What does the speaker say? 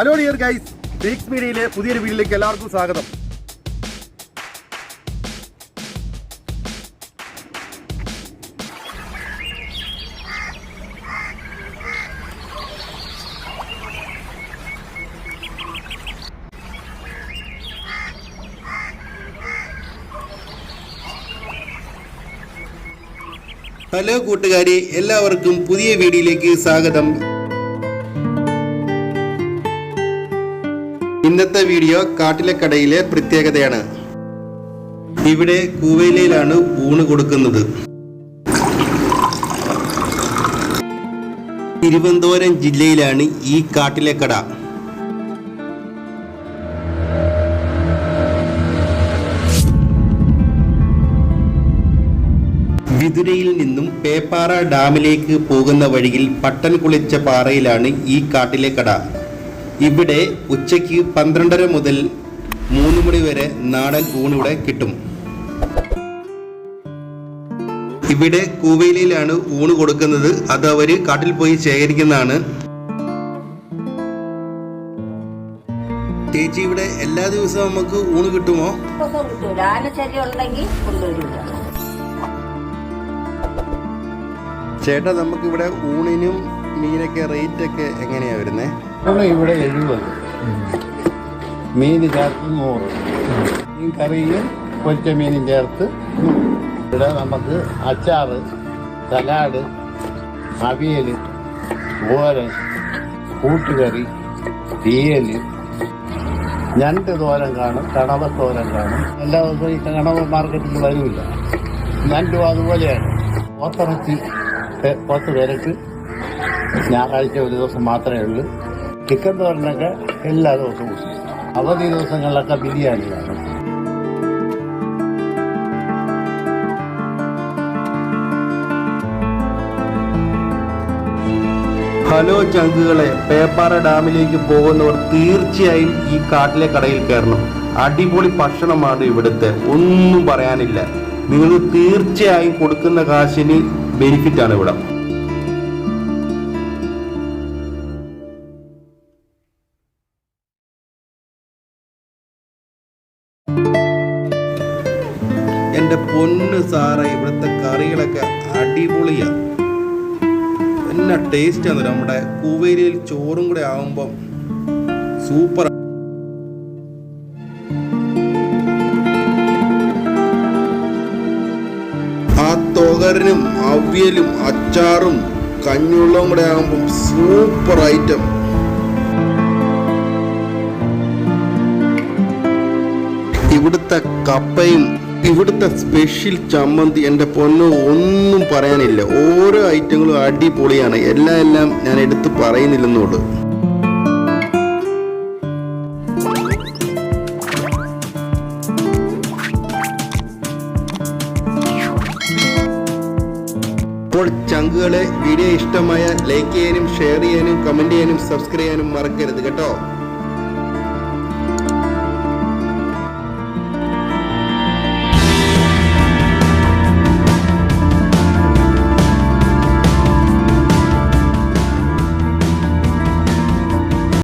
Hello dear guys phoenix മീഡിയയിലെ പുതിയൊരു വീഡിയോയിലേക്ക് എല്ലാവർക്കും സ്വാഗതം. ഹലോ കൂട്ടുകാരി. എല്ലാവർക്കും പുതിയ വീഡിയോയിലേക്ക് സ്വാഗതം. ഇന്നത്തെ വീഡിയോ കാട്ടിലെ കടയിലെ പ്രത്യേകതയാണ്. ഇവിടെ കൂവേലയിലാണ് ഊണ് കൊടുക്കുന്നത്. തിരുവനന്തപുരം ജില്ലയിലാണ് ഈ കാട്ടിലെ കട. വിതുരയിൽ നിന്നും പേപ്പാറ ഡാമിലേക്ക് പോകുന്ന വഴിയിൽ പട്ടൻ കുളിച്ച പാറയിലാണ് ഈ കാട്ടിലെ കട. ഇവിടെ ഉച്ചയ്ക്ക് പന്ത്രണ്ടര മുതൽ മൂന്ന് മണി വരെ നാടൻ ഊണിവിടെ കിട്ടും. ഇവിടെ കൂവേലിയിലാണ് ഊണ് കൊടുക്കുന്നത്. അത് അവർ കാട്ടിൽ പോയി ശേഖരിക്കുന്നതാണ്. ചേച്ചി ഇവിടെ എല്ലാ ദിവസവും നമുക്ക് ഊണ് കിട്ടുമോ? ചേട്ടാ നമുക്ക് ഇവിടെ ഊണിനും മീനൊക്കെ റേറ്റ് ഒക്കെ എങ്ങനെയാ വരുന്നേ? നമ്മൾ ഇവിടെ എഴുപത് മീൻ ചേർത്ത് നൂറ്. മീൻ കറിയും പൊരിച്ച മീനും ചേർത്ത് ഇവിടെ നമുക്ക് അച്ചാറ് സലാഡ് അവിയൽ ഓരൻ കൂട്ടുകറി തീയൽ. ഞണ്ട് തോരൻ കാണും കണവ തോരൻ കാണും. എല്ലാ ദിവസവും ഈ കണവ മാർക്കറ്റിൽ വരില്ല. ഞണ്ടും അതുപോലെയാണ്. പോത്തിറച്ചി പത്ത് പേരക്ക് ഞായറാഴ്ച ഒരു ദിവസം മാത്രമേ ഉള്ളൂ. ചിക്കൻ തോരനൊക്കെ എല്ലാ ദിവസവും. അവധി ദിവസങ്ങളിലൊക്കെ ബിരിയാണി കാണും ഹലോ ചങ്കുകളെ പേപ്പാറ ഡാമിലേക്ക് പോകുന്നവർ തീർച്ചയായും ഈ കാട്ടിലെ കടയിൽ കയറണം. അടിപൊളി ഭക്ഷണമാണ് ഇവിടുത്തെ. ഒന്നും പറയാനില്ല. നിങ്ങൾ തീർച്ചയായും കൊടുക്കുന്ന കാശിന് ബെനിഫിറ്റ് ആണ് ഇവിടെ. എന്റെ പൊന്ന് സാറ ഇവിടുത്തെ കറികളൊക്കെ അടിപൊളിയാണ് എന്നാ ആണ് നമ്മുടെ കൂവേരിയിൽ ചോറും കൂടെ ആകുമ്പം സൂപ്പർ ആ. തോകരനും അവിയലും അച്ചാറും കഞ്ഞുള്ളവും കൂടെ ആകുമ്പം സൂപ്പർ ഐറ്റം ഇവിടുത്തെ കപ്പയും ഇവിടുത്തെ സ്പെഷ്യൽ ചമ്മന്തി എന്റെ പൊന്നു ഒന്നും പറയാനില്ല. ഓരോ ഐറ്റങ്ങളും അടിപൊളിയാണ്. എല്ലാം എല്ലാം ഞാൻ എടുത്ത് പറയുന്നില്ലെന്നുള്ളൂ അപ്പോൾ ചങ്കുകളെ വീഡിയോ ഇഷ്ടമായ ലൈക്ക് ചെയ്യാനും ഷെയർ ചെയ്യാനും കമന്റ് ചെയ്യാനും സബ്സ്ക്രൈബ് ചെയ്യാനും മറക്കരുത് കേട്ടോ.